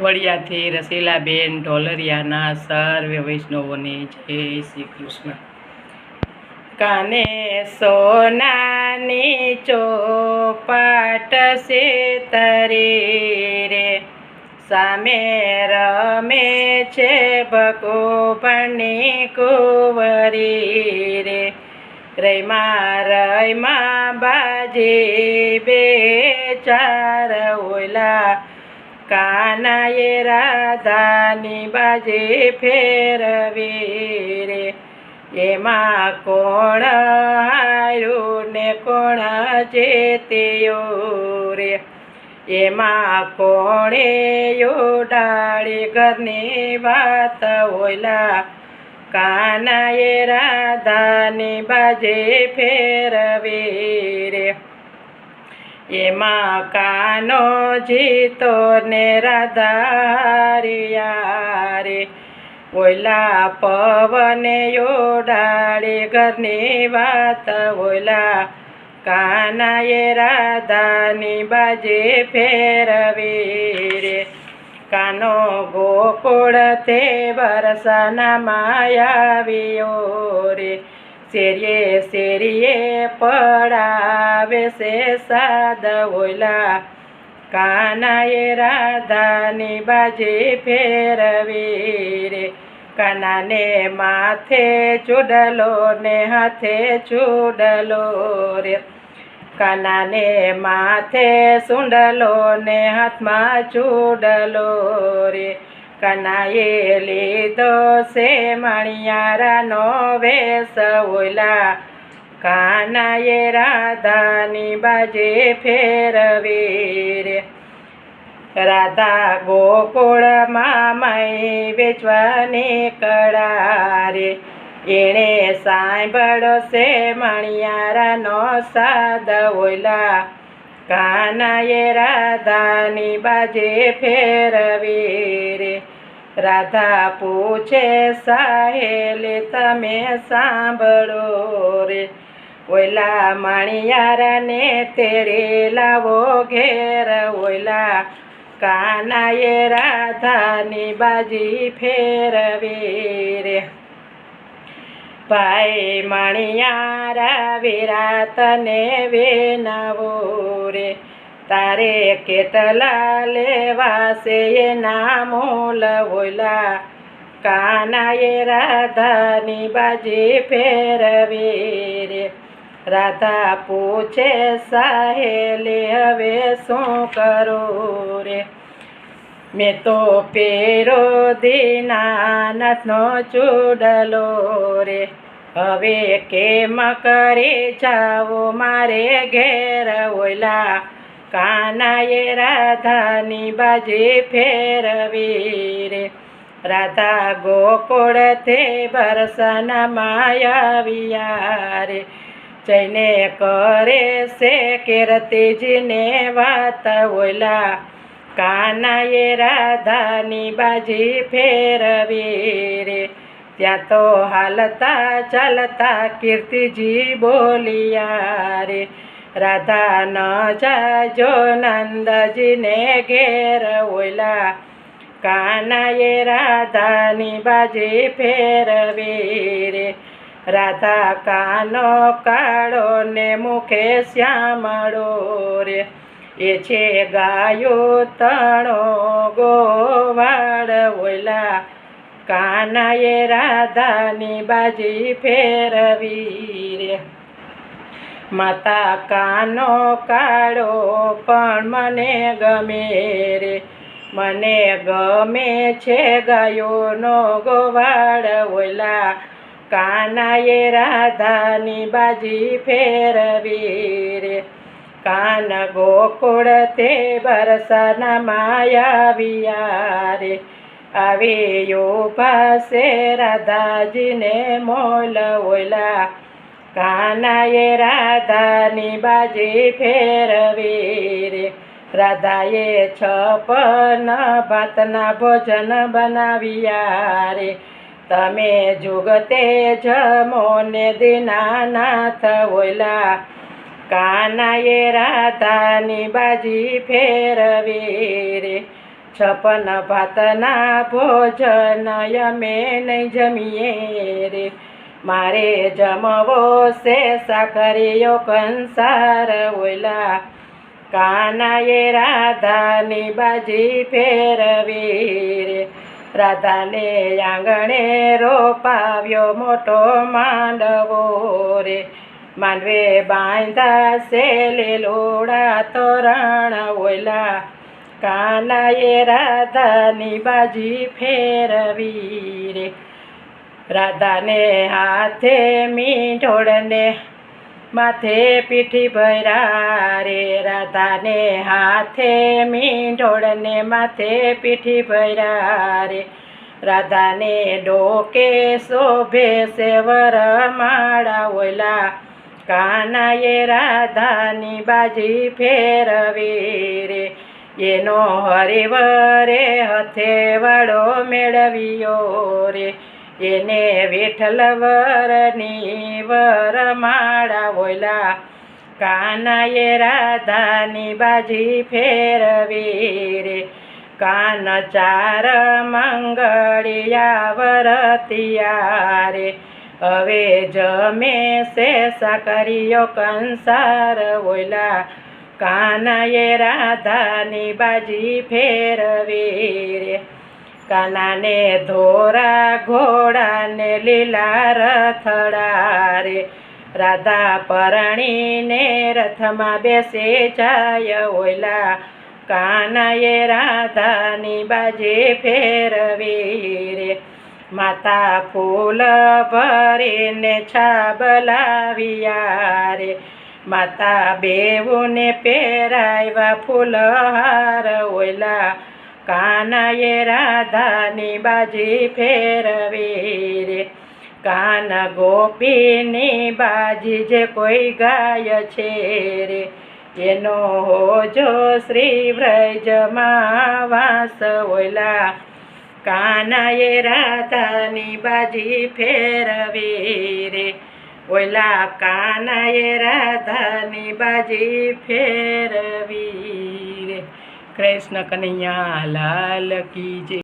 વડિયાથી રસીલાબેન, ઢોલરિયાના સર્વે વૈષ્ણવોને જય શ્રી કૃષ્ણ. કાને સોનાની ચોપાટ છે તરી રે? સામે રમે છે ભગોપણની કુંવરી રે. રૈમા રૈમાં બાજી બે ચાર ઓલા કાનાએ રાધાની બાજે ફેરવી રે એમાં કોણ હાર્યું ને કોણ જેત્યો રે એમાં કોણે યોડાળી ઘરની વાત ઓલા કાનાએ રાધાની બાજે ફેરવી રે એમાં કાનો જીતો ને રાધારિયા રે. ઓલા પવને યોડાળી ઘરની વાત, ઓલા કાનાએ રાધાની બાજે ફેરવી રે. કાનો ગોકુળ તે વરસાના માયાવ્યો રે. શેરીએ શેરીએ પડાવે છે સાદા ઓલા કાનાએ રાધાની બાજે ફેરવી રે કાનાને માથે ચૂડલો ને હાથે ચૂડલો રે. કાનાને માથે સુંડલો ને હાથમાં ચૂડલો રે. કનાએ લીધો છે મણિયારાનો વેશ ઓલા. કાનાએ રાધાની બાજે ફેરવી રે રાધા ગોકુળમાં મય વેચવાની કળા રે એણે સાંભળો છે મણિયારાનો સાદ ઓલા. કાનાએ રાધાની બાજે ફેરવી રે રાધા પૂછે, સાહેલે, તમે સાંભળો રે. ઓલા માણિયારાને તેડે લાવો ઘેર. ઓલા કાનાએ રાધાની બાજી ફેરવી રે ભાઈ મણિયારા, વિરાતને વેનાવો રે. તારે કેટલા લેવા છે એના મોલ ઓલા. કાનાએ રાધાની બાજી ફેરવી રે. રાધા પૂછે સાહેલે, હવે શું કરો રે? મેં તો પેરો દીનાનાથનો ચૂડલો રે. હવે કેમ કરે જાવો મારે ઘેર ઓલા કાનાએ રાધાની બાજે ફેરવી રે. રાધા ગોકુળ તે બરસના માયાવિયા રે જઈને કરે છે કીર્તિજીને વાત ઓલા કાનાએ રાધાની બાજી ફેરવી રે ત્યાં તો હાલતા ચાલતા કીર્તિજી બોલિયા રે રાધા ન જાજો નંદજીને ઘેર ઓલા કાનાએ રાધાની બાજી ફેરવી રે રાધા કાનો કાળો ને મુખે શ્યામળો રે એ છે ગાયો તણો ગોવાળ ઓલા કાનાએ રાધાની બાજી ફેરવી રે માતા કાનો કાળો પણ મને ગમે રે. મને ગમે છે ગાયોનો ગોવાળ ઓલા કાનાએ રાધાની બાજી ફેરવી રે કાન ગોકુળ તે બરસન માયાવિયા રે આવી પાસે રાધાજીને મોલ ઓલા. કાનાએ રાધાની બાજી ફેરવી રે રાધાએ છપન ભાતના ભોજન બનાવ્યા રે તમે જુગતે જમો ને દિનાનાથ ઓલા. કાનાએ રાધાની બાજી ફેરવી રે છપન ભાતના ભોજન અમે નહીં જમીએ રે. મારે જમવો સે સાકરીયો કંસાર ઓલા કાનાએ રાધાની બાજી ફેરવી રે રાધાને આંગણે રોપાવ્યો મોટો માંડવો રે. માંડવે બાંધા સેલે લોડા તોરણ ઓલા કાનાએ રાધાની બાજી ફેરવી રે રાધાને હાથે મીઠોડને માથે પીઠી ભૈરા રે રાધાને હાથે મીંઢોળને માથે પીઠી ભૈરા રે રાધાને ડોકે શોભે સેવર માળા ઓલા કાનાએ રાધાની બાજી ફેરવી રે એનો હરિવરે હથે વડો મેળવ્યો રે. એને વિઠ્ઠલ વરની વરમાળા બોલા કાનાએ રાધાની બાજી ફેરવી રે કાન ચાર મંગળિયા વરતિયા રે હવે જમે છે સાકરીયો કંસાર ઓલા કાનાએ રાધાની બાજી ફેરવી. રે કાનાને ધોરા ઘોડાને લીલા રથડા રે રાધા પરણીને રથમાં બેસે જાય ઓલા કાનાએ રાધાની બાજે ફેરવી રે. માતા ફૂલ ભરીને છાબલાવ્યા રે. માતા બેવુને પહેરાવ્યા ફૂલહાર ઓલા કાનાએ રાધાની બાજી ફેરવી રે. કાન ગોપીની બાજી જે કોઈ ગાય છે રે. એનો હોજો શ્રી વ્રજમાં વાસ ઓલા કાનાએ રાધાની બાજી ફેરવી રે ઓલા કાનાએ રાધાની બાજી ફેરવી રે કૃષ્ણ કનૈયા લાલ કી જય.